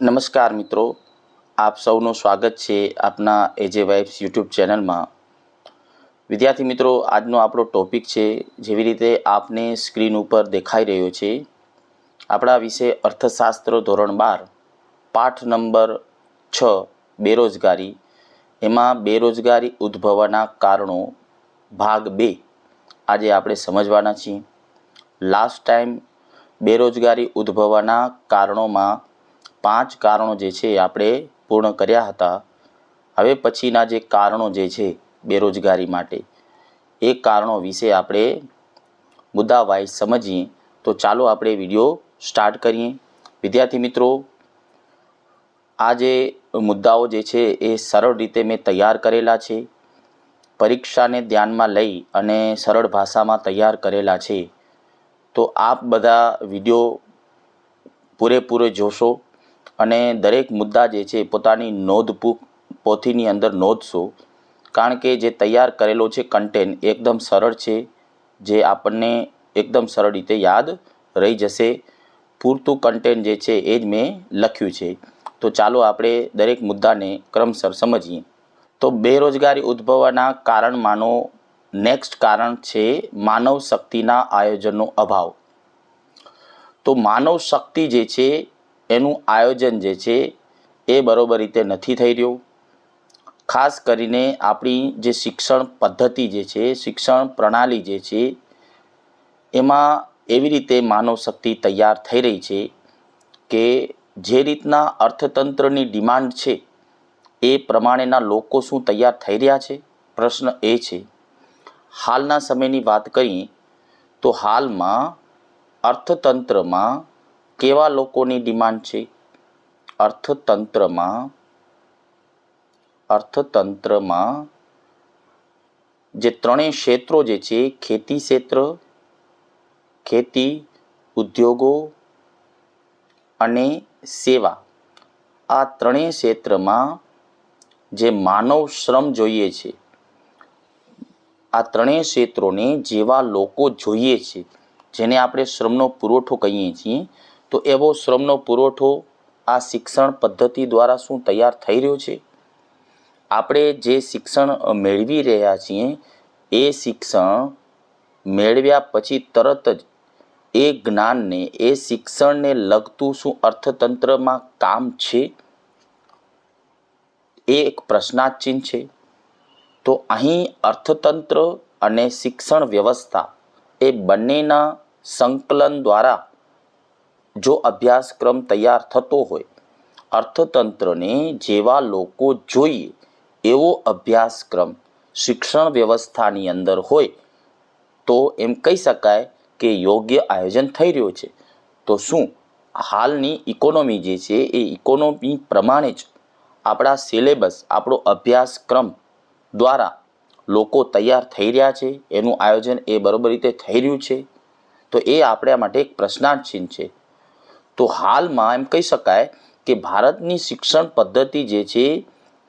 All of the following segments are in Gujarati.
નમસ્કાર મિત્રો. આપ સૌનું સ્વાગત છે આપના એજે વાઇફ્સ યુટ્યુબ ચેનલમાં. વિદ્યાર્થી મિત્રો, આજનો આપણો ટોપિક છે જેવી રીતે આપને સ્ક્રીન ઉપર દેખાઈ રહ્યો છે. આપણા વિશે અર્થશાસ્ત્ર ધોરણ બાર, પાઠ નંબર છ, બેરોજગારી. એમાં બેરોજગારી ઉદ્ભવવાના કારણો ભાગ બે આજે આપણે સમજવાના છીએ. લાસ્ટ ટાઈમ બેરોજગારી ઉદ્ભવવાના કારણોમાં પાંચ કારણો જે છે આપણે પૂર્ણ કર્યા હતા. હવે પછીના જે કારણો જે છે બેરોજગારી માટે, એ કારણો વિશે આપણે મુદ્દા વાઇઝ સમજીએ, તો ચાલો આપણે વીડિયો સ્ટાર્ટ કરીએ. વિદ્યાર્થી મિત્રો, આ જે મુદ્દાઓ જે છે એ સરળ રીતે મેં તૈયાર કરેલા છે. પરીક્ષાને ધ્યાનમાં લઈ અને સરળ ભાષામાં તૈયાર કરેલા છે. તો આપ બધા વીડિયો પૂરેપૂરો જોશો. અને દરેક મુદ્દા જે છે પોતાની નોંધપૂક પોથીની અંદર નોંધશો. કારણ કે જે તૈયાર કરેલો છે કન્ટેન્ટ એકદમ સરળ છે, જે આપણને એકદમ સરળ રીતે યાદ રહી જશે. પૂરતું કન્ટેન્ટ જે છે એ જ મેં લખ્યું છે. તો ચાલો આપણે દરેક મુદ્દાને ક્રમસર સમજીએ. તો બેરોજગારી ઉદ્ભવવાના કારણમાંનો નેક્સ્ટ કારણ છે માનવ શક્તિના આયોજનનો અભાવ. તો માનવ શક્તિ જે છે એનું આયોજન જે છે, એ બરોબર રીતે નથી થઈ રહ્યું. ખાસ કરીને આપણી જે શિક્ષણ પદ્ધતિ જે છે, શિક્ષણ પ્રણાલી જે છે, એમાં એવી રીતે માનવ શક્તિ તૈયાર થઈ રહી છે કે જે રીતના અર્થતંત્રની ડિમાન્ડ છે, એ પ્રમાણેના લોકો શું તૈયાર થઈ રહ્યા છે? પ્રશ્ન એ છે. હાલના સમયની વાત કરીએ તો હાલમાં અર્થતંત્રમાં કેવા લોકોની ડિમાન્ડ છે? અર્થતંત્રમાં અર્થતંત્રમાં જે ત્રણેય ક્ષેત્રો જે છે, ખેતી ક્ષેત્ર, ખેતી ઉદ્યોગો અને સેવા, આ ત્રણેય ક્ષેત્રમાં જે માનવ શ્રમ જોઈએ છે, આ ત્રણેય ક્ષેત્રોને જેવા લોકો જોઈએ છે, જેને આપણે શ્રમનો પુરવઠો કહીએ છીએ તો એવો શ્રમનો પુરવઠો આ શિક્ષણ પદ્ધતિ દ્વારા શું તૈયાર થઈ રહ્યો છે? આપણે જે શિક્ષણ મેળવી રહ્યા છીએ, એ શિક્ષણ મેળવ્યા પછી તરત જ એ જ્ઞાનને, એ શિક્ષણને લગતું શું અર્થતંત્રમાં કામ છે? એ એક પ્રશ્નાચિહ્ન છે. તો અહીં અર્થતંત્ર અને શિક્ષણ વ્યવસ્થા એ બંનેના સંકલન દ્વારા જો અભ્યાસક્રમ તૈયાર થતો હોય, અર્થતંત્રને જેવા લોકો જોઈએ એવો અભ્યાસક્રમ શિક્ષણ વ્યવસ્થાની અંદર હોય, તો એમ કહી શકાય કે યોગ્ય આયોજન થઈ રહ્યું છે. તો શું હાલની ઇકોનોમી જે છે એ ઇકોનોમી પ્રમાણે જ આપણા સિલેબસ, આપણો અભ્યાસક્રમ દ્વારા લોકો તૈયાર થઈ રહ્યા છે? એનું આયોજન એ બરોબર રીતે થઈ રહ્યું છે? તો એ આપણા માટે એક પ્રશ્નાર્થ છે. તો હાલમાં એમ કહી શકાય કે ભારતની શિક્ષણ પદ્ધતિ જે છે,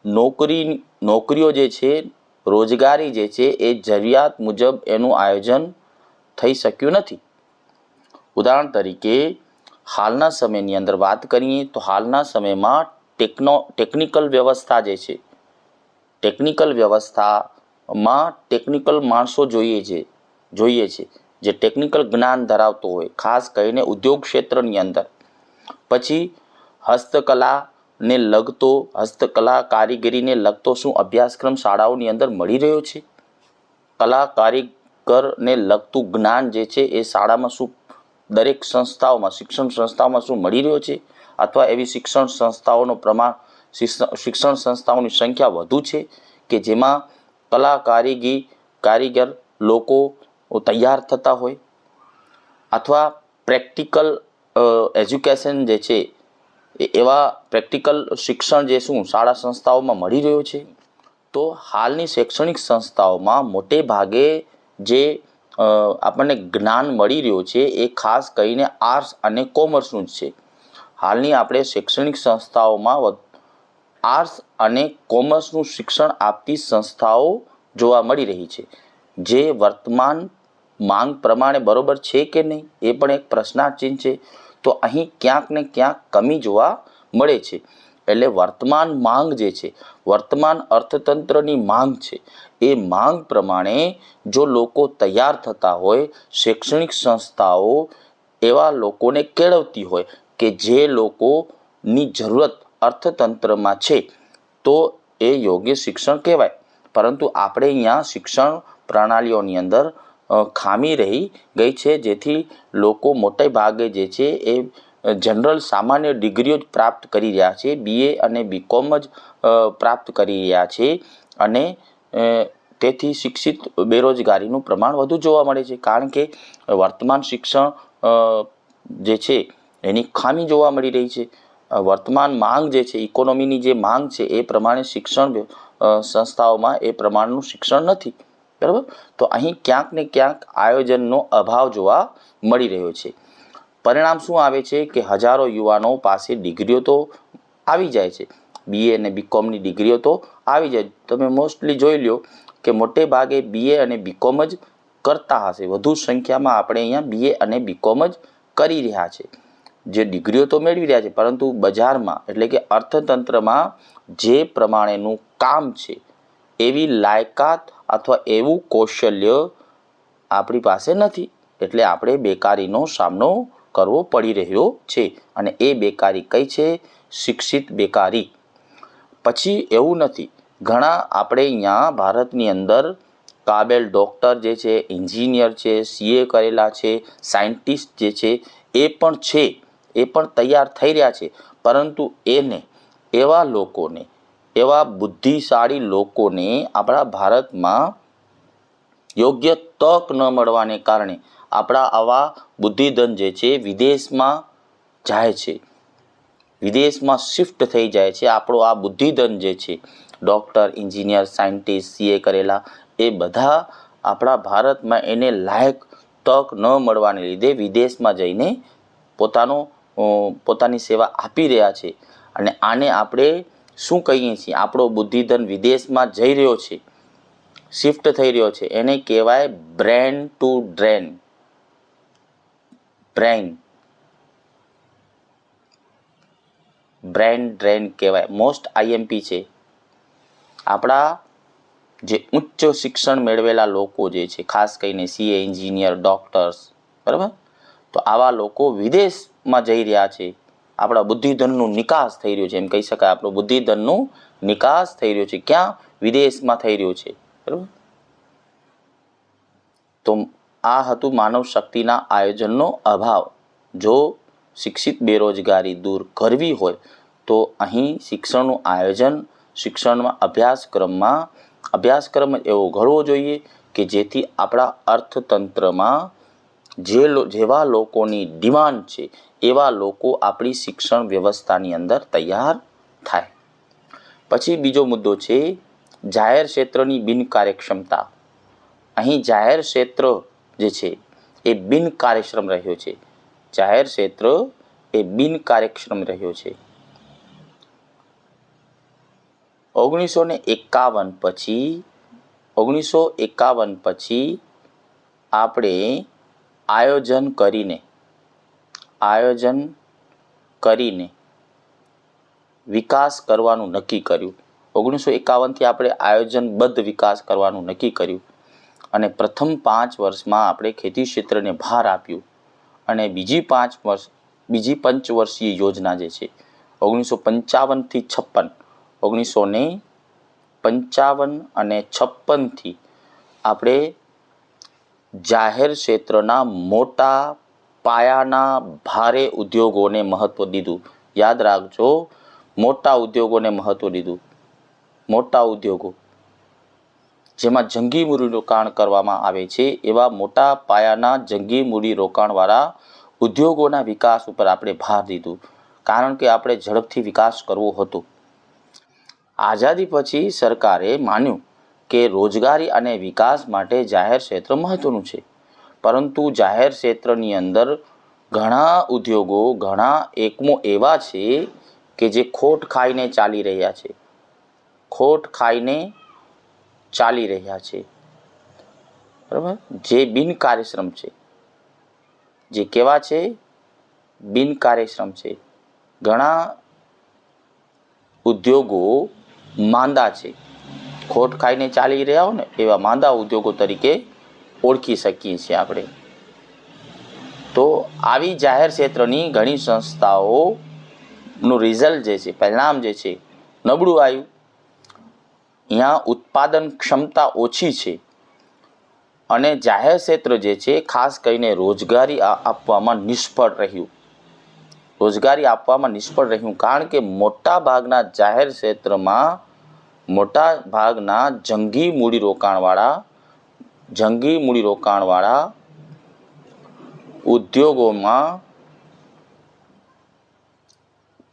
નોકરી, નોકરીઓ જે છે, રોજગારી જે છે, એ જરૂરિયાત મુજબ એનું આયોજન થઈ શક્યું નથી. ઉદાહરણ તરીકે, હાલના સમયની અંદર વાત કરીએ તો હાલના સમયમાં ટેકનો, ટેકનિકલ વ્યવસ્થા જે છે, ટેકનિકલ વ્યવસ્થામાં ટેકનિકલ માણસો જોઈએ છે જોઈએ છે, જે ટેકનિકલ જ્ઞાન ધરાવતો હોય, ખાસ કરીને ઉદ્યોગ ક્ષેત્રની અંદર. પછી હસ્તકલાને લગતો, હસ્તકલા કારીગરીને લગતો શું અભ્યાસક્રમ શાળાઓની અંદર મળી રહ્યો છે? કલા કારીગરને લગતું જ્ઞાન જે છે એ શાળામાં શું દરેક સંસ્થાઓમાં, શિક્ષણ સંસ્થાઓમાં શું મળી રહ્યો છે? અથવા એવી શિક્ષણ સંસ્થાઓનો પ્રમાણ, શિક્ષણ સંસ્થાઓની સંખ્યા વધુ છે કે જેમાં કલા કારીગી, કારીગર લોકો તૈયાર થતા હોય? અથવા પ્રેક્ટિકલ એજ્યુકેશન જે છે, એ એવા પ્રેક્ટિકલ શિક્ષણ જે શું, શાળા સંસ્થાઓમાં મળી રહ્યું છે? તો હાલની શૈક્ષણિક સંસ્થાઓમાં મોટે ભાગે જે આપણને જ્ઞાન મળી રહ્યું છે, એ ખાસ કરીને આર્ટ્સ અને કોમર્સનું જ છે. હાલની આપણે શૈક્ષણિક સંસ્થાઓમાં આર્ટ્સ અને કોમર્સનું શિક્ષણ આપતી સંસ્થાઓ જોવા મળી રહી છે. જે વર્તમાન માંગ પ્રમાણે બરોબર છે કે નહીં, એ પણ એક પ્રશ્નાર્થ છે. તો અહીં ક્યાંક ને ક્યાંક કમી જોવા મળે છે. એટલે વર્તમાન માંગ જે છે, વર્તમાન અર્થતંત્રની માંગ છે, એ માંગ પ્રમાણે જો લોકો તૈયાર થતા હોય, શૈક્ષણિક સંસ્થાઓ એવા લોકોને કેળવતી હોય કે જે લોકોની જરૂરત અર્થતંત્રમાં છે, તો એ યોગ્ય શિક્ષણ કહેવાય. પરંતુ આપણે અહીંયા શિક્ષણ પ્રણાલીઓની અંદર ખામી રહી ગઈ છે. જેથી લોકો મોટે ભાગે જે છે એ જનરલ સામાન્ય ડિગ્રીઓ જ પ્રાપ્ત કરી રહ્યા છે. બીએ અને બીકોમ જ પ્રાપ્ત કરી રહ્યા છે અને તેથી શિક્ષિત બેરોજગારીનું પ્રમાણ વધુ જોવા મળે છે. કારણ કે વર્તમાન શિક્ષણ જે છે એની ખામી જોવા મળી રહી છે. વર્તમાન માંગ જે છે, ઇકોનોમીની જે માંગ છે, એ પ્રમાણે શિક્ષણ સંસ્થાઓમાં એ પ્રમાણનું શિક્ષણ નથી. બરાબર? તો અહીં ક્યાંક ને ક્યાંક આયોજનનો અભાવ જોવા મળી રહ્યો છે. પરિણામ શું આવે છે કે હજારો યુવાનો પાસે ડિગ્રીઓ તો આવી જાય છે. બીએ અને બીકોમની ડિગ્રીઓ તો આવી જાય. તમે મોસ્ટલી જોઈ લ્યો કે મોટે ભાગે બીએ અને બીકોમ જ કરતા હશે. વધુ સંખ્યામાં આપણે અહીંયા બીએ અને બીકોમ જ કરી રહ્યા છે. જે ડિગ્રીઓ તો મેળવી રહ્યા છે, પરંતુ બજારમાં એટલે કે અર્થતંત્રમાં જે પ્રમાણેનું કામ છે, એવી લાયકાત અથવા એવું કૌશલ્ય આપણી પાસે નથી. એટલે આપણે બેકારીનો સામનો કરવો પડી રહ્યો છે. અને એ બેકારી કઈ છે? શિક્ષિત બેકારી. પછી એવું નથી. ઘણા આપણે અહીંયા ભારતની અંદર કાબેલ ડૉક્ટર જે છે, એન્જિનિયર છે સીએ કરેલા છે, સાયન્ટિસ્ટ જે છે, એ પણ છે. એ પણ તૈયાર થઈ રહ્યા છે. પરંતુ એને એવા લોકોને એવા બુદ્ધિશાળી લોકોને આપણા ભારતમાં યોગ્ય તક ન મળવાને કારણે આપણા આવા બુદ્ધિધન જે છે, વિદેશમાં જાય છે. વિદેશમાં શિફ્ટ થઈ જાય છે. આપણો આ બુદ્ધિધન જે છે ડૉક્ટર એન્જિનિયર સાયન્ટિસ્ટ સીએ કરેલા, એ બધા આપણા ભારતમાં એને લાયક તક ન મળવાને લીધે વિદેશમાં જઈને પોતાનો પોતાની સેવા આપી રહ્યા છે. અને આને આપણે શું કહીએ છીએ? આપણો બુદ્ધિધન વિદેશમાં જઈ રહ્યો છે. શિફ્ટ થઈ રહ્યો છે. એને કહેવાય brain to drain. Brain. Brain drain કહેવાય. મોસ્ટ આઈએમપી છે. આપણા જે ઉચ્ચ શિક્ષણ મેળવેલા લોકો જે છે, ખાસ કરીને સીએ, એન્જિનિયર, ડૉક્ટર્સ, બરાબર? તો આવા લોકો વિદેશમાં જઈ રહ્યા છે. આપણા બુદ્ધિધનનું નિકાસ થઈ રહ્યો છે. એમ કહી શકાય. આપણું બુદ્ધિધનનું નિકાસ થઈ રહ્યો છે. ક્યાં? વિદેશમાં થઈ રહ્યો છે. બરાબર? તો આ હતું માનવ શક્તિના આયોજનનો અભાવ. જો શિક્ષિત બેરોજગારી દૂર કરવી હોય, તો અહીં શિક્ષણનું આયોજન, શિક્ષણમાં અભ્યાસક્રમમાં, અભ્યાસક્રમ એવો ઘડવો જોઈએ કે જેથી આપણા અર્થતંત્રમાં જે જેવા લોકોની ડિમાન્ડ છે એવા લોકો આપણી શિક્ષણ વ્યવસ્થાની અંદર તૈયાર થાય. પછી બીજો મુદ્દો છે, જાહેર ક્ષેત્રની બિનકાર્યક્ષમતા અહીં જાહેર ક્ષેત્ર જે છે, એ બિનકાર્યક્ષમ રહ્યો છે. જાહેર ક્ષેત્ર એ બિનકાર્યક્ષમ રહ્યો છે. ઓગણીસો ને એકાવન પછી, ઓગણીસો એકાવન પછી આપણે આયોજન કરીને આયોજન કરીને વિકાસ કરવાનું નક્કી કર્યું. ઓગણીસો એકાવનથી આપણે આયોજનબદ્ધ વિકાસ કરવાનું નક્કી કર્યું. અને પ્રથમ પાંચ વર્ષમાં આપણે ખેતી ક્ષેત્રને ભાર આપ્યું. અને બીજી પાંચ વર્ષ, બીજી પંચવર્ષીય યોજના જે છે, ઓગણીસો પંચાવનથી છપ્પન, ઓગણીસો ને પંચાવન અને છપ્પનથી આપણે જાહેર ક્ષેત્રના મોટા પાયાના ભારે ઉદ્યોગોને મહત્ત્વ દીધું. યાદ રાખજો, મોટા ઉદ્યોગોને મહત્ત્વ દીધું. મોટા ઉદ્યોગો, જેમાં જંગી મૂડી રોકાણ કરવામાં આવે છે, એવા મોટા પાયાના જંગી મૂડી રોકાણવાળા ઉદ્યોગોના વિકાસ ઉપર આપણે ભાર દીધું. કારણ કે આપણે ઝડપથી વિકાસ કરવો હતો. આઝાદી પછી સરકારે માન્યું કે રોજગારી અને વિકાસ માટે જાહેર ક્ષેત્ર મહત્ત્વનું છે. પરંતુ જાહેર ક્ષેત્રની અંદર ઘણા ઉદ્યોગો ઘણા એકમો એવા છે કે જે ખોટ ખાઈને ચાલી રહ્યા છે. ખોટ ખાઈને ચાલી રહ્યા છે. બરાબર? જે બિનકાર્યશ્રમ છે. જે કેવા છે? બિનકાર્યશ્રમ છે. ઘણા ઉદ્યોગો માંદા છે. ખોટ ખાઈને ચાલી રહ્યા હોય ને એવા માંદા ઉદ્યોગો તરીકે ઓળખી શકીએ છીએ આપણે. તો આવી જાહેર ક્ષેત્રની ઘણી સંસ્થાઓનું રિઝલ્ટ જે છે, પરિણામ જે છે, નબળું આવ્યું. અહીંયા ઉત્પાદન ક્ષમતા ઓછી છે અને જાહેર ક્ષેત્ર જે છે, ખાસ કરીને રોજગારી આપવામાં નિષ્ફળ રહ્યું. રોજગારી આપવામાં નિષ્ફળ રહ્યું કારણ કે મોટા ભાગના જાહેર ક્ષેત્રમાં મોટા ભાગના જંગી મૂડીરોકાણવાળા જંગી મૂડીરોકાણવાળા ઉદ્યોગોમાં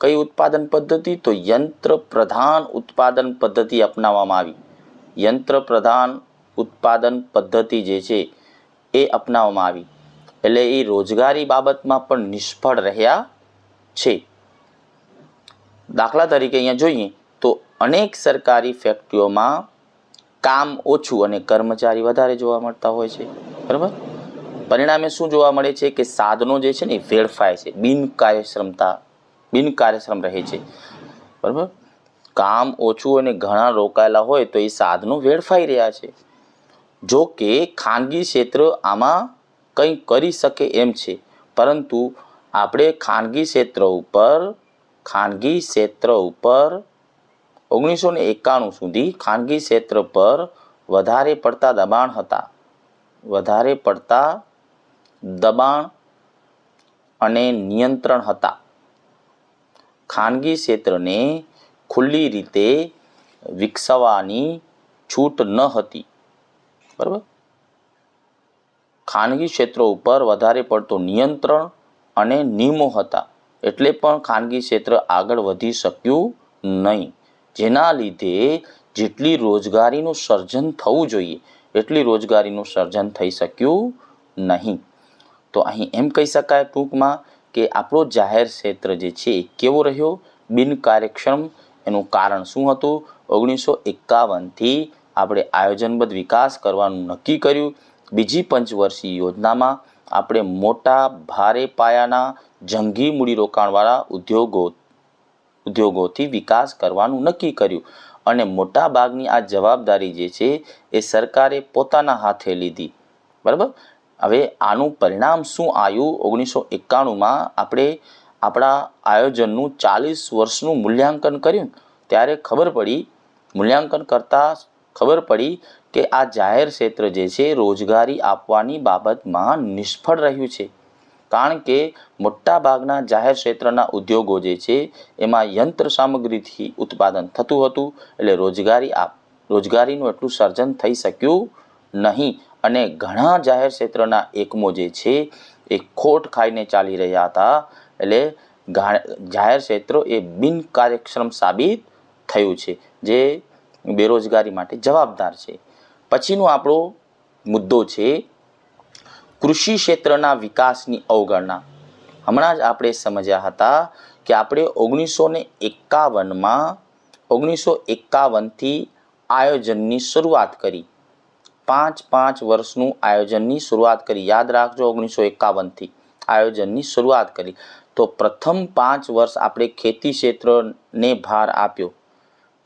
કઈ ઉત્પાદન પદ્ધતિ? તો યંત્ર પ્રધાન ઉત્પાદન પદ્ધતિ અપનાવવામાં આવી. યંત્ર પ્રધાન ઉત્પાદન પદ્ધતિ જે છે એ અપનાવવામાં આવી. એટલે એ રોજગારી બાબતમાં પણ નિષ્ફળ રહ્યા છે. દાખલા તરીકે અહીંયા જોઈએ તો અનેક સરકારી ફેક્ટરીઓમાં કામ ઓછું અને કર્મચારી વધારે જોવા મળતા હોય છે. બરાબર? પરિણામે શું જોવા મળે છે કે સાધનો જે છે ને એ વેડફાય છે. બિનકાર્યક્ષમતા બિનકાર્યક્ષમ રહે છે. બરાબર? કામ ઓછું અને ઘણા રોકાયેલા હોય તો એ સાધનો વેડફાઈ રહ્યા છે. જો કે ખાનગી ક્ષેત્ર આમાં કંઈ કરી શકે એમ છે. પરંતુ આપણે ખાનગી ક્ષેત્ર ઉપર, ખાનગી ક્ષેત્ર ઉપર ઓગણીસો ને એકાણું સુધી ખાનગી ક્ષેત્ર પર વધારે પડતા દબાણ હતા. વધારે પડતા દબાણ અને નિયંત્રણ હતા. ખાનગી ક્ષેત્રને ખુલ્લી રીતે વિકસાવવાની છૂટ ન હતી. બરાબર? ખાનગી ક્ષેત્રો ઉપર વધારે પડતું નિયંત્રણ અને નિયમો હતા. એટલે પણ ખાનગી ક્ષેત્ર આગળ વધી શક્યું નહીં. જેના લીધે જેટલી રોજગારીનું સર્જન થવું જોઈએ, એટલી રોજગારીનું સર્જન થઈ શક્યું નહીં. તો અહીં એમ કહી શકાય ટૂંકમાં કે આપણો જાહેર ક્ષેત્ર જે છે એ કેવો રહ્યો? બિનકાર્યક્ષમ એનું કારણ શું હતું? ઓગણીસો એકાવનથી આપણે આયોજનબદ્ધ વિકાસ કરવાનું નક્કી કર્યું. બીજી પંચવર્ષીય યોજનામાં આપણે મોટા ભારે પાયાના જંગી મૂડીરોકાણવાળા ઉદ્યોગો ઉદ્યોગોથી વિકાસ કરવાનું નક્કી કર્યું. અને મોટાભાગની આ જવાબદારી જે છે, એ સરકારે પોતાના હાથે લીધી. બરાબર? હવે આનું પરિણામ શું આવ્યું? ઓગણીસો એકાણુંમાં આપણે આપણા આયોજનનું ચાલીસ વર્ષનું મૂલ્યાંકન કર્યું. ત્યારે ખબર પડી, મૂલ્યાંકન કરતાં ખબર પડી કે આ જાહેર ક્ષેત્ર જે છે, રોજગારી આપવાની બાબતમાં નિષ્ફળ રહ્યું છે. કારણ કે મોટાભાગના જાહેર ક્ષેત્રના ઉદ્યોગો જે છે, એમાં યંત્ર સામગ્રીથી ઉત્પાદન થતું હતું, એટલે રોજગારી આપ, રોજગારીનું એટલું સર્જન થઈ શક્યું નહીં. અને ઘણા જાહેર ક્ષેત્રના એકમો જે છે, એ ખોટ ખાઈને ચાલી રહ્યા હતા, એટલે જાહેર ક્ષેત્રો એ બિનકાર્યક્ષમ સાબિત થયું છે, જે બેરોજગારી માટે જવાબદાર છે. પછીનો આપણો મુદ્દો છે કૃષિ ક્ષેત્રના વિકાસની અવગણના. હમણાં જ આપણે સમજ્યા હતા કે આપણે ઓગણીસો ને એકાવનમાં, ઓગણીસો એકાવનથી આયોજનની શરૂઆત કરી. પાંચ પાંચ વર્ષનું આયોજનની શરૂઆત કરી. યાદ રાખજો ઓગણીસો એકાવનથી આયોજનની શરૂઆત કરી. તો પ્રથમ પાંચ વર્ષ આપણે ખેતી ક્ષેત્રને ભાર આપ્યો.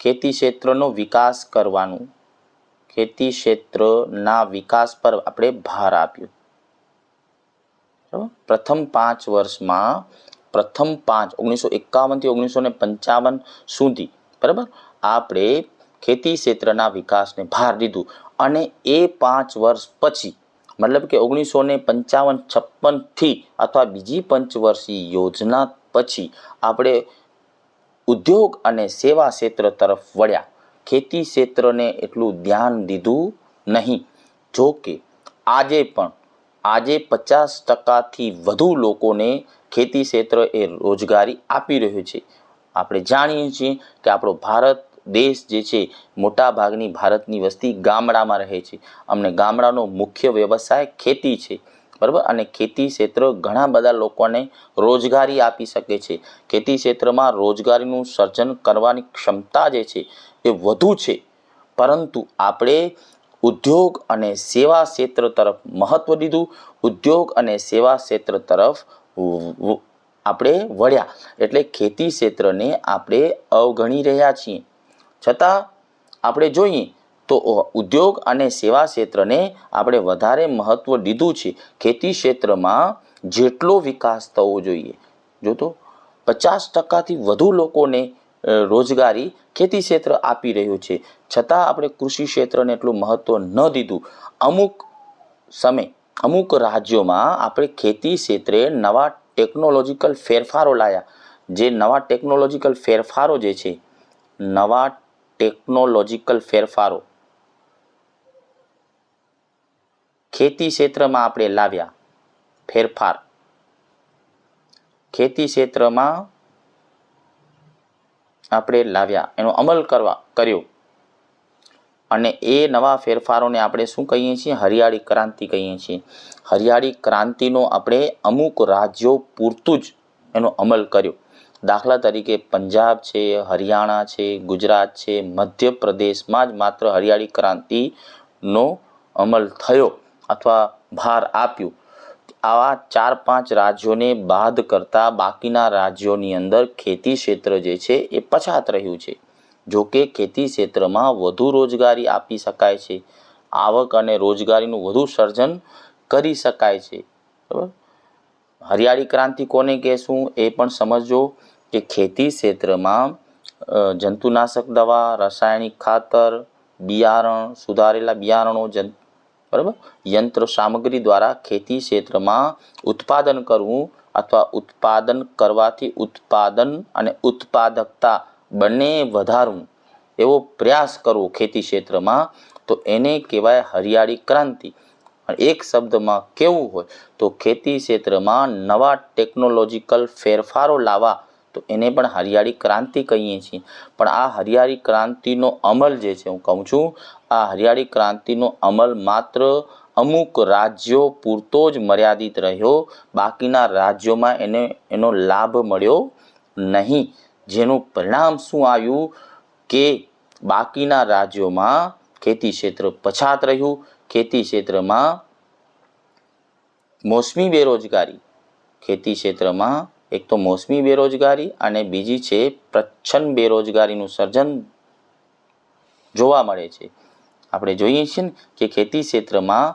ખેતી ક્ષેત્રનો વિકાસ કરવાનું. ખેતી ક્ષેત્રના વિકાસ પર આપણે ભાર આપ્યો. બરાબર? પ્રથમ પાંચ વર્ષમાં, પ્રથમ પાંચ, ઓગણીસો એકાવનથી ઓગણીસો ને પંચાવન સુધી, બરાબર? આપણે ખેતી ક્ષેત્રના વિકાસને ભાર દીધું. અને એ પાંચ વર્ષ પછી, મતલબ કે ઓગણીસો ને પંચાવન છપ્પનથી અથવા બીજી પંચવર્ષીય યોજના પછી, આપણે ઉદ્યોગ અને સેવા ક્ષેત્ર તરફ વળ્યા. ખેતી ક્ષેત્રને એટલું ધ્યાન દીધું નહીં. જો કે આજે પણ આજે પચાસ ટકાથી વધુ લોકોને ખેતી ક્ષેત્ર એ રોજગારી આપી રહ્યું છે. આપણે જાણીએ છીએ કે આપણો ભારત દેશ જે છે મોટા ભાગની ભારતની વસ્તી ગામડામાં રહે છે. અમને ગામડાનો મુખ્ય વ્યવસાય ખેતી છે, બરાબર? અને ખેતી ક્ષેત્ર ઘણા બધા લોકોને રોજગારી આપી શકે છે. ખેતી ક્ષેત્રમાં રોજગારીનું સર્જન કરવાની ક્ષમતા જે છે, એ વધુ છે. પરંતુ આપણે ઉદ્યોગ અને સેવા ક્ષેત્ર તરફ મહત્ત્વ દીધું. ઉદ્યોગ અને સેવા ક્ષેત્ર તરફ આપણે વળ્યા. એટલે ખેતી ક્ષેત્રને આપણે અવગણી રહ્યા છીએ. છતાં આપણે જોઈએ તો ઉદ્યોગ અને સેવા ક્ષેત્રને આપણે વધારે મહત્ત્વ દીધું છે. ખેતી ક્ષેત્રમાં જેટલો વિકાસ થવો જોઈએ. જો તો પચાસ ટકાથી વધુ લોકોને રોજગારી ખેતી ક્ષેત્ર આપી રહ્યું છે. છતાં આપણે કૃષિ ક્ષેત્રને એટલું મહત્ત્વ ન દીધું. અમુક સમય, અમુક રાજ્યોમાં આપણે ખેતી ક્ષેત્રે નવા ટેકનોલોજીકલ ફેરફારો લાયા. જે નવા ટેકનોલોજીકલ ફેરફારો જે છે, નવા ટેકનોલોજીકલ ફેરફારો ખેતી ક્ષેત્રમાં આપણે લાવ્યા. ફેરફાર. ખેતી ક્ષેત્રમાં આપણે લાવ્યા, એનો અમલ કરવા, કર્યો. અને એ નવા ફેરફારોને આપણે શું કહીએ છીએ? હરિયાળી ક્રાંતિ કહીએ છીએ. હરિયાળી ક્રાંતિનો આપણે અમુક રાજ્યો પૂરતું જ એનો અમલ કર્યો. દાખલા તરીકે પંજાબ છે, હરિયાણા છે, ગુજરાત છે, મધ્યપ્રદેશમાં જ માત્ર હરિયાળી ક્રાંતિનો અમલ થયો અથવા ભાર આપ્યું. આવા ચાર પાંચ રાજ્યોને બાદ કરતા બાકીના રાજ્યોની અંદર ખેતી ક્ષેત્ર જે છે એ પછાત રહ્યું છે. જો કે ખેતી ક્ષેત્રમાં વધુ રોજગારી આપી શકાય છે. આવક અને રોજગારીનું વધુ સર્જન કરી શકાય છે. બરાબર? હરિયાળી ક્રાંતિ કોને કહેશું? એ પણ સમજો કે ખેતી ક્ષેત્રમાં જંતુનાશક દવા, રાસાયણિક ખાતર, બિયારણ, સુધારેલા બિયારણો જં બરાબર? યંત્ર સામગ્રી દ્વારા ખેતી ક્ષેત્રમાં ઉત્પાદન કરવું અથવા ઉત્પાદન કરવાથી ઉત્પાદન અને ઉત્પાદકતા બંને વધારવું, એવો પ્રયાસ કરવો ખેતી ક્ષેત્રમાં, તો એને કહેવાય હરિયાળી ક્રાંતિ. એક શબ્દમાં કેવું હોય, તો ખેતી ક્ષેત્રમાં નવા ટેકનોલોજીકલ ફેરફારો લાવવા તો એને પણ હરિયાળી ક્રાંતિ કહીએ છીએ. પણ આ હરિયાળી ક્રાંતિનો અમલ જે છે, હું કહું છું, આ હરિયાળી ક્રાંતિનો અમલ માત્ર અમુક રાજ્યો પૂરતો જ મર્યાદિત રહ્યો. બાકીના રાજ્યોમાં એને, એનો લાભ મળ્યો નહીં. જેનું પરિણામ શું આવ્યું? કે બાકીના રાજ્યોમાં ખેતી ક્ષેત્ર પછાત રહ્યું. ખેતી ક્ષેત્રમાં મોસમી બેરોજગારી. ખેતી ક્ષેત્રમાં એક તો મોસમી બેરોજગારી અને બીજી છે પ્રચ્છન્ન બેરોજગારીનું સર્જન જોવા મળે છે. આપણે જોઈએ છીએ ને કે ખેતી ક્ષેત્રમાં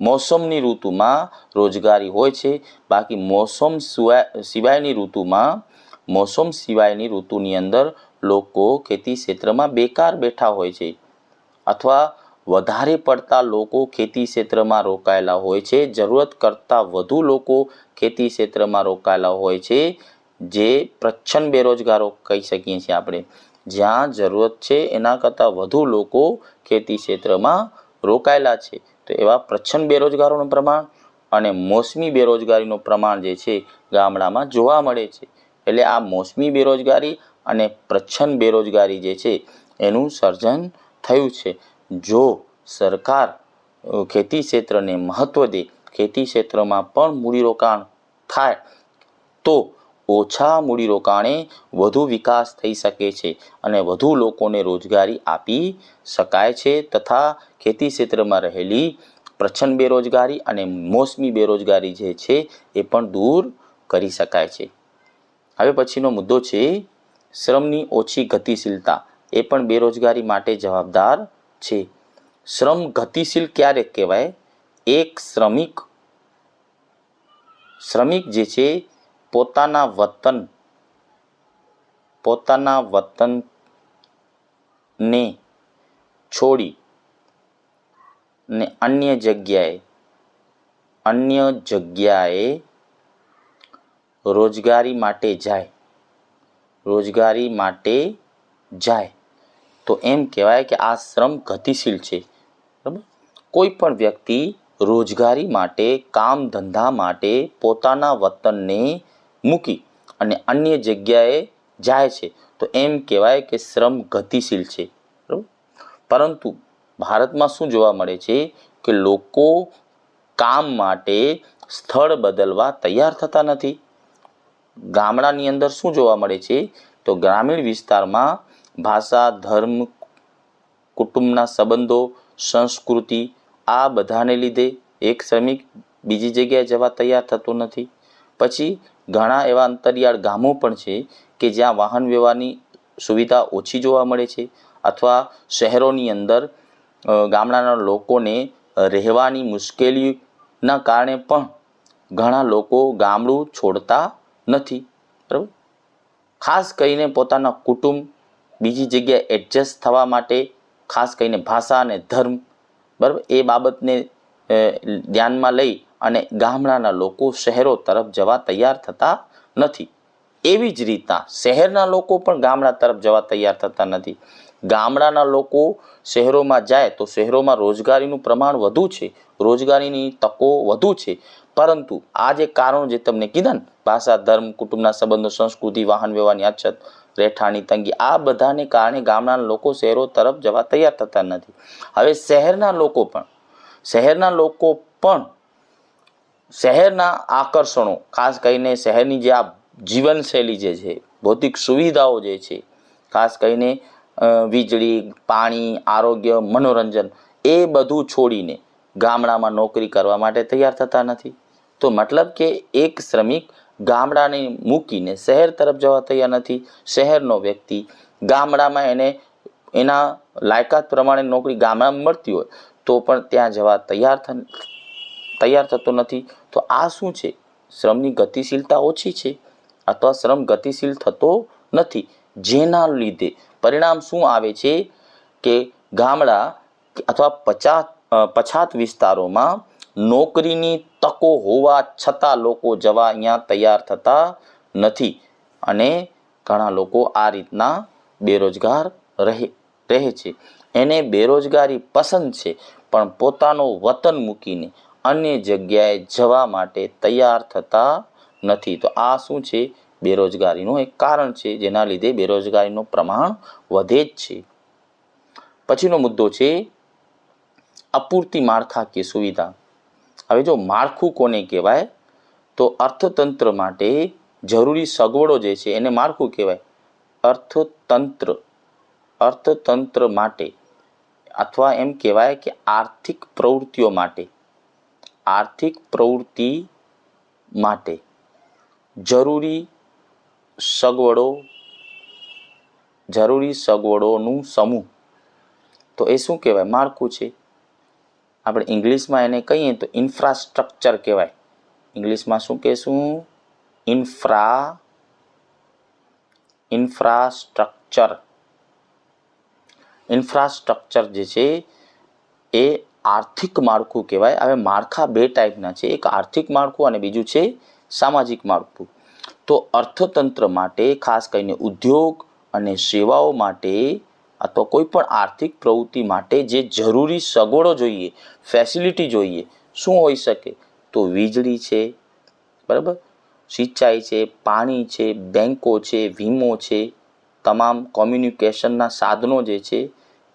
મોસમની ઋતુમાં રોજગારી હોય છે. બાકી મોસમ સિવાય, સિવાયની ઋતુમાં, મોસમ સિવાયની ઋતુની અંદર લોકો ખેતી ક્ષેત્રમાં બેકાર બેઠા હોય છે. અથવા વધારે પડતા લોકો ખેતી ક્ષેત્રમાં રોકાયેલા હોય છે. જરૂરત કરતાં વધુ લોકો ખેતી ક્ષેત્રમાં રોકાયેલા હોય છે, જે પ્રચ્છન્ન બેરોજગારો કહી શકીએ છીએ આપણે. જ્યાં જરૂરત છે એના કરતાં વધુ લોકો ખેતી ક્ષેત્રમાં રોકાયેલા છે. તો એવા પ્રચ્છન્ન બેરોજગારોનું પ્રમાણ અને મોસમી બેરોજગારીનું પ્રમાણ જે છે ગામડામાં જોવા મળે છે. એટલે આ મોસમી બેરોજગારી અને પ્રચ્છન્ન બેરોજગારી જે છે એનું સર્જન થયું છે. જો સરકાર ખેતી ક્ષેત્રને મહત્ત્વ દે, ખેતી ક્ષેત્રમાં પણ મૂડીરોકાણ થાય, તો ઓછા મૂડીરોકાણે વધુ વિકાસ થઈ શકે છે અને વધુ લોકોને રોજગારી આપી શકાય છે તથા ખેતી ક્ષેત્રમાં રહેલી પ્રચ્છન્ન બેરોજગારી અને મોસમી બેરોજગારી જે છે એ પણ દૂર કરી શકાય છે. હવે પછીનો મુદ્દો છે, શ્રમની ઓછી ગતિશીલતા, એ પણ બેરોજગારી માટે જવાબદાર છે. શ્રમ ગતિશીલ ક્યારે કહેવાય? એક શ્રમિક શ્રમિક જે છે, પોતાના વતન, પોતાના વતનને છોડી ને અન્ય જગ્યાએ અન્ય જગ્યાએ રોજગારી માટે જાય. રોજગારી માટે જાય. તો એમ કહેવાય કે આ શ્રમ ગતિશીલ છે. બરાબર? કોઈ પણ વ્યક્તિ રોજગારી માટે, કામ ધંધા માટે પોતાના વતનને મૂકી અને અન્ય જગ્યાએ જાય છે, તો એમ કહેવાય કે શ્રમ ગતિશીલ છે. બરાબર? પરંતુ ભારતમાં શું જોવા મળે છે કે લોકો કામ માટે સ્થળ બદલવા તૈયાર થતા નથી? ગામડાની અંદર શું જોવા મળે છે? તો ગ્રામીણ વિસ્તારમાં ભાષા, ધર્મ, કુટુંબના સંબંધો, સંસ્કૃતિ, આ બધાને લીધે એક શ્રમિક બીજી જગ્યાએ જવા તૈયાર થતો નથી. પછી ઘણા એવા અંતરિયાળ ગામો પણ છે કે જ્યાં વાહન વ્યવહારની સુવિધા ઓછી જોવા મળે છે અથવા શહેરોની અંદર ગામડાના લોકોને રહેવાની મુશ્કેલીના કારણે પણ ઘણા લોકો ગામડું છોડતા નથી. બરાબર? ખાસ કરીને પોતાના કુટુંબ બીજી જગ્યાએ એડજસ્ટ થવા માટે ખાસ કરીને ભાષા અને ધર્મ, બરાબર? એ બાબતને ધ્યાનમાં લઈ અને ગામડાના લોકો શહેરો તરફ જવા તૈયાર થતા નથી. એવી જ રીતના શહેરના લોકો પણ ગામડા તરફ જવા તૈયાર થતા નથી. ગામડાના લોકો શહેરોમાં જાય તો શહેરોમાં રોજગારીનું પ્રમાણ વધુ છે, રોજગારીની તકો વધુ છે. પરંતુ આ જે કારણો જે તમને કીધા ને, ભાષા, ધર્મ, કુટુંબના સંબંધો, સંસ્કૃતિ, વાહન વ્યવહારની અછત રહેઠાણી તંગી. આ બધાને કારણે ગામડાના લોકો શહેરો તરફ જવા તૈયાર થતા નથી. હવે શહેરના લોકો પણ, શહેરના લોકો પણ શહેરના આકર્ષણો, ખાસ કરીને શહેરની જે આ જીવનશૈલી જે છે, ભૌતિક સુવિધાઓ જે છે, ખાસ કરીને વીજળી, પાણી, આરોગ્ય, મનોરંજન, એ બધું છોડીને ગામડામાં નોકરી કરવા માટે તૈયાર થતા નથી. તો મતલબ કે એક શ્રમિક ગામડાને મૂકીને શહેર તરફ જવા તૈયાર નથી. શહેરનો વ્યક્તિ ગામડામાં એને, એના લાયકાત પ્રમાણે નોકરી ગામડામાં મળતી હોય તો પણ ત્યાં જવા તૈયાર તૈયાર થતો નથી. તો આ શું છે? શ્રમની ગતિશીલતા ઓછી છે અથવા શ્રમ ગતિશીલ થતો નથી? જેના લીધે પરિણામ શું આવે છે કે ગામડા અથવા પચાત પછાત વિસ્તારોમાં નોકરીની તકો હોવા છતાં લોકો જવા અહીંયા તૈયાર થતા નથી અને ઘણા લોકો આ રીતના બેરોજગાર રહે રહે છે. એને બેરોજગારી પસંદ છે, પણ પોતાનો વતન મૂકીને અન્ય જગ્યાએ જવા માટે તૈયાર થતા નથી. તો આ શું છે? બેરોજગારીનું એક કારણ છે, જેના લીધે બેરોજગારીનું પ્રમાણ વધે જ છે. પછીનો મુદ્દો છે, અપૂરતી માળખાકીય સુવિધા. હવે જો માળખું કોને કહેવાય? તો અર્થતંત્ર માટે જરૂરી સગવડો જે છે એને માળખું કહેવાય. અર્થતંત્ર. અર્થતંત્ર માટે અથવા એમ કહેવાય કે આર્થિક પ્રવૃત્તિઓ માટે. આર્થિક પ્રવૃત્તિ માટે જરૂરી સગવડો, જરૂરી સગવડોનું સમૂહ. તો એ શું કહેવાય? માળખું છે. આપણે ઇંગ્લિશમાં એને કહીએ તો ઇન્ફ્રાસ્ટ્રક્ચર કહેવાય. ઇંગ્લિશમાં શું કહેશું? ઇન્ફ્રા ઇન્ફ્રાસ્ટ્રક્ચર ઇન્ફ્રાસ્ટ્રક્ચર જે છે, એ આર્થિક માળખું કહેવાય. હવે માળખા બે ટાઈપના છે. એક આર્થિક માળખું અને બીજું છે સામાજિક માળખું. તો અર્થતંત્ર માટે, ખાસ કરીને ઉદ્યોગ અને સેવાઓ માટે અથવા કોઈ પણ આર્થિક પ્રવૃત્તિ માટે જે જરૂરી સગવડો જોઈએ ફેસિલિટી જોઈએ, શું હોઈ શકે? તો વીજળી છે, બરાબર? સિંચાઈ છે, પાણી છે બેન્કો છે, વીમો છે, તમામ કોમ્યુનિકેશનના સાધનો જે છે,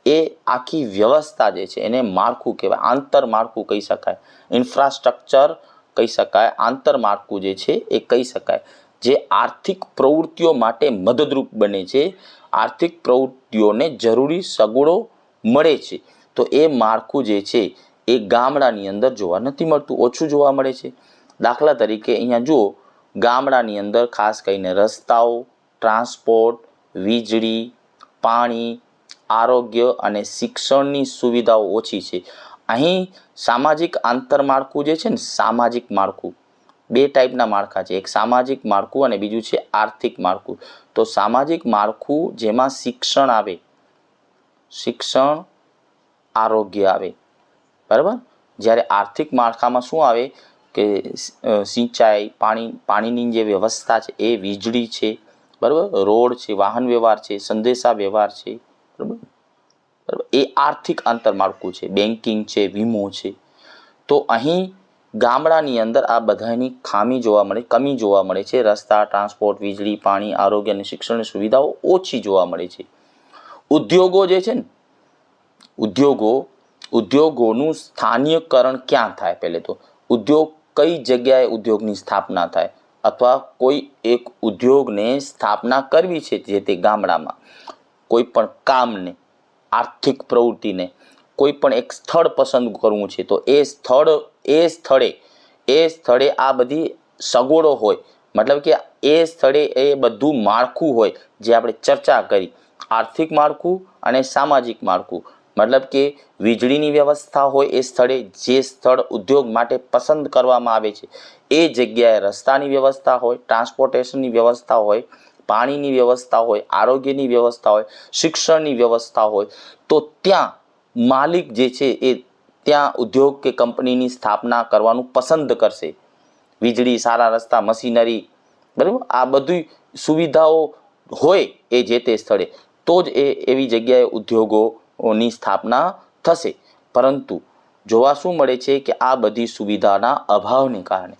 એ આખી વ્યવસ્થા જે છે, એને માળખું કહેવાય, આંતર માળખું કહી શકાય. ઇન્ફ્રાસ્ટ્રક્ચર કહી શકાય, આંતર માળખું જે છે, એ કહી શકાય. જે આર્થિક પ્રવૃત્તિઓ માટે મદદરૂપ બને છે. આર્થિક પ્રવૃત્તિઓને જરૂરી સગવડો મળે છે. તો એ માળખું જે છે, એ ગામડાની અંદર જોવા નથી મળતું. ઓછું જોવા મળે છે. દાખલા તરીકે અહીંયા જુઓ, ગામડાની અંદર ખાસ કરીને રસ્તાઓ, ટ્રાન્સપોર્ટ, વીજળી, પાણી, આરોગ્ય અને શિક્ષણની સુવિધાઓ ઓછી છે. અહીં સામાજિક આંતરમાળખું જે છે ને, સામાજિક માળખું બે ટાઈપના માળખા છે. એક સામાજિક માળખું અને બીજું છે આર્થિક માળખું. તો સામાજિક માળખું જેમાં શિક્ષણ આવે. શિક્ષણ આરોગ્ય આવે. બરાબર? જ્યારે આર્થિક માળખામાં શું આવે કે સિંચાઈ, પાણી, પાણીની જે વ્યવસ્થા છે એ વીજળી છે. બરાબર? રોડ છે, વાહન વ્યવહાર છે, સંદેશા વ્યવહાર છે. બરાબર? બરાબર? એ આર્થિક આંતરમાળખું છે. બેન્કિંગ છે, વીમો છે. તો અહીં ગામડાની અંદર આ બધાની ખામી જોવા મળે, કમી જોવા મળે છે. રસ્તા, ટ્રાન્સપોર્ટ, વીજળી, પાણી, આરોગ્ય અને શિક્ષણની સુવિધાઓ ઓછી જોવા મળે છે. ઉદ્યોગો જે છે ને, ઉદ્યોગો, ઉદ્યોગોનું સ્થાનીયકરણ ક્યાં થાય પહેલે તો? ઉદ્યોગ કઈ જગ્યાએ ઉદ્યોગની સ્થાપના થાય? અથવા કોઈ એક ઉદ્યોગને સ્થાપના કરવી છે જે તે ગામડામાં? કોઈ પણ કામને, આર્થિક પ્રવૃત્તિને કોઈ પણ એક સ્થળ પસંદ કરવું છે, તો એ સ્થળ, એ સ્થળે એ સ્થળે આ બધી સગવડો હોય. મતલબ કે એ સ્થળે એ બધું માળખું હોય, જે આપણે ચર્ચા કરી. આર્થિક માળખું અને સામાજિક માળખું. મતલબ કે વીજળીની વ્યવસ્થા હોય એ સ્થળે, જે સ્થળ ઉદ્યોગ માટે પસંદ કરવામાં આવે છે. એ જગ્યાએ રસ્તાની વ્યવસ્થા હોય, ટ્રાન્સપોર્ટેશનની વ્યવસ્થા હોય, પાણીની વ્યવસ્થા હોય, આરોગ્યની વ્યવસ્થા હોય, શિક્ષણની વ્યવસ્થા હોય, તો ત્યાં માલિક જે છે એ ત્યાં ઉદ્યોગ કે કંપનીની સ્થાપના કરવાનું પસંદ કરશે. વીજળી, સારા રસ્તા, મશીનરી, બરાબર? આ બધી સુવિધાઓ હોય એ જે તે સ્થળે, તો જ એ એવી જગ્યાએ ઉદ્યોગોની સ્થાપના થશે. પરંતુ જોવા શું મળે છે કે આ બધી સુવિધાના અભાવને કારણે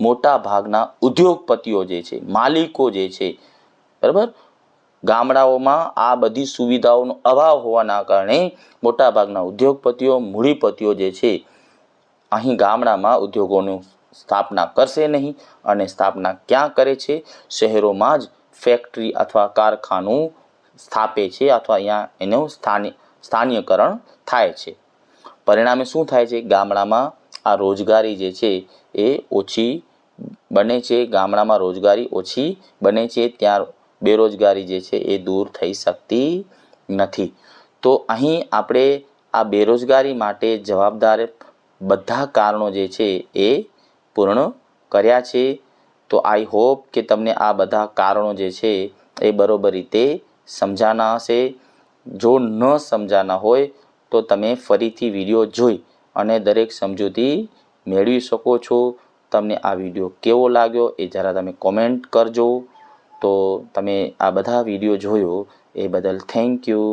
મોટા ભાગના ઉદ્યોગપતિઓ જે છે, માલિકો જે છે, બરાબર? ગામડાઓમાં આ બધી સુવિધાઓનો અભાવ હોવાના કારણે મોટાભાગના ઉદ્યોગપતિઓ, મૂડીપતિઓ જે છે, અહીં ગામડામાં ઉદ્યોગોનું સ્થાપના કરશે નહીં અને સ્થાપના ક્યાં કરે છે? શહેરોમાં જ ફેક્ટરી અથવા કારખાનું સ્થાપે છે અથવા અહીંયા એનું સ્થાનિક સ્થાનીયકરણ થાય છે. પરિણામે શું થાય છે? ગામડામાં આ રોજગારી જે છે એ ઓછી બને છે. ગામડામાં રોજગારી ઓછી બને છે. ત્યાં બેરોજગારી જે છે એ દૂર થઈ શકતી નથી. તો અહીં આપણે આ બેરોજગારી માટે જવાબદાર બધા કારણો જે છે એ પૂર્ણ કર્યા છે. તો આઈ હોપ કે તમને આ બધા કારણો જે છે એ બરોબર રીતે સમજાના હશે. જો ન સમજાના હોય તો તમે ફરીથી વીડિયો જોઈ અને દરેક સમજૂતી મેળવી શકો છો. તમને આ વીડિયો કેવો લાગ્યો એ જરા તમે કોમેન્ટ કરજો. તો તમે આ બધા વીડિયો જોયો એ બદલ થેન્ક યુ